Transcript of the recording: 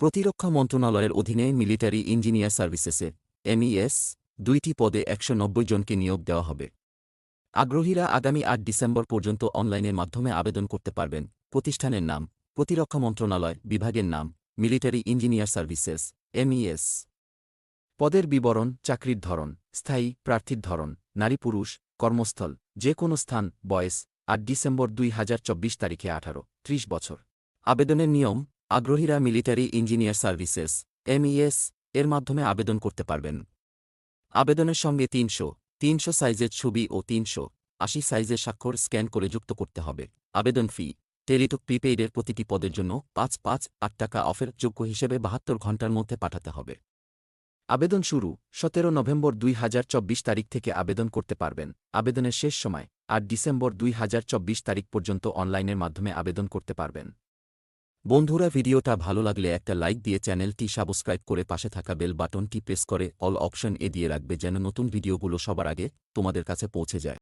প্রতিরক্ষা মন্ত্রণালয়ের অধীনে মিলিটারি ইঞ্জিনিয়ার সার্ভিসেসে, এমইএস, দুইটি পদে একশো নব্বই জনকে নিয়োগ দেওয়া হবে। আগ্রহীরা আগামী আট ডিসেম্বর পর্যন্ত অনলাইনের মাধ্যমে আবেদন করতে পারবেন। প্রতিষ্ঠানের নাম, প্রতিরক্ষা মন্ত্রণালয় বিভাগের নাম, মিলিটারি ইঞ্জিনিয়ার সার্ভিসেস, এমইএস। পদের বিবরণ, চাকরির ধরন, স্থায়ী প্রার্থীর ধরন, নারী পুরুষ, কর্মস্থল, যে কোনো স্থান, বয়স, আট ডিসেম্বর দুই হাজার চব্বিশ তারিখে আঠারো, ত্রিশ বছর। আবেদনের নিয়ম আগ্রহীরা মিলিটারি ইঞ্জিনিয়ার সার্ভিসেস, এমইএস, এর মাধ্যমে আবেদন করতে পারবেন। আবেদনের সঙ্গে তিনশো তিনশো সাইজের ছবি ও তিনশো আশি সাইজের স্বাক্ষর স্ক্যান করে যুক্ত করতে হবে। আবেদন ফি, টেলিটক প্রিপেইডের প্রতিটি পদের জন্য পাঁচ পাঁচ, আট টাকা অফের যোগ্য হিসেবে বাহাত্তর ঘণ্টার মধ্যে পাঠাতে হবে। আবেদন শুরু সতেরো নভেম্বর দুই হাজার চব্বিশ তারিখ থেকে আবেদন করতে পারবেন। আবেদনের শেষ সময় আট ডিসেম্বর দুই হাজার চব্বিশ তারিখ পর্যন্ত অনলাইনের মাধ্যমে আবেদন করতে পারবেন। বন্ধুরা, ভিডিওটা ভালো লাগলে একটা লাইক দিয়ে চ্যানেলটি সাবস্ক্রাইব করে পাশে থাকা বেল বাটনটি প্রেস করে অল অপশন এ দিয়ে রাখবে যেন নতুন ভিডিওগুলো সবার আগে তোমাদের কাছে পৌঁছে যায়।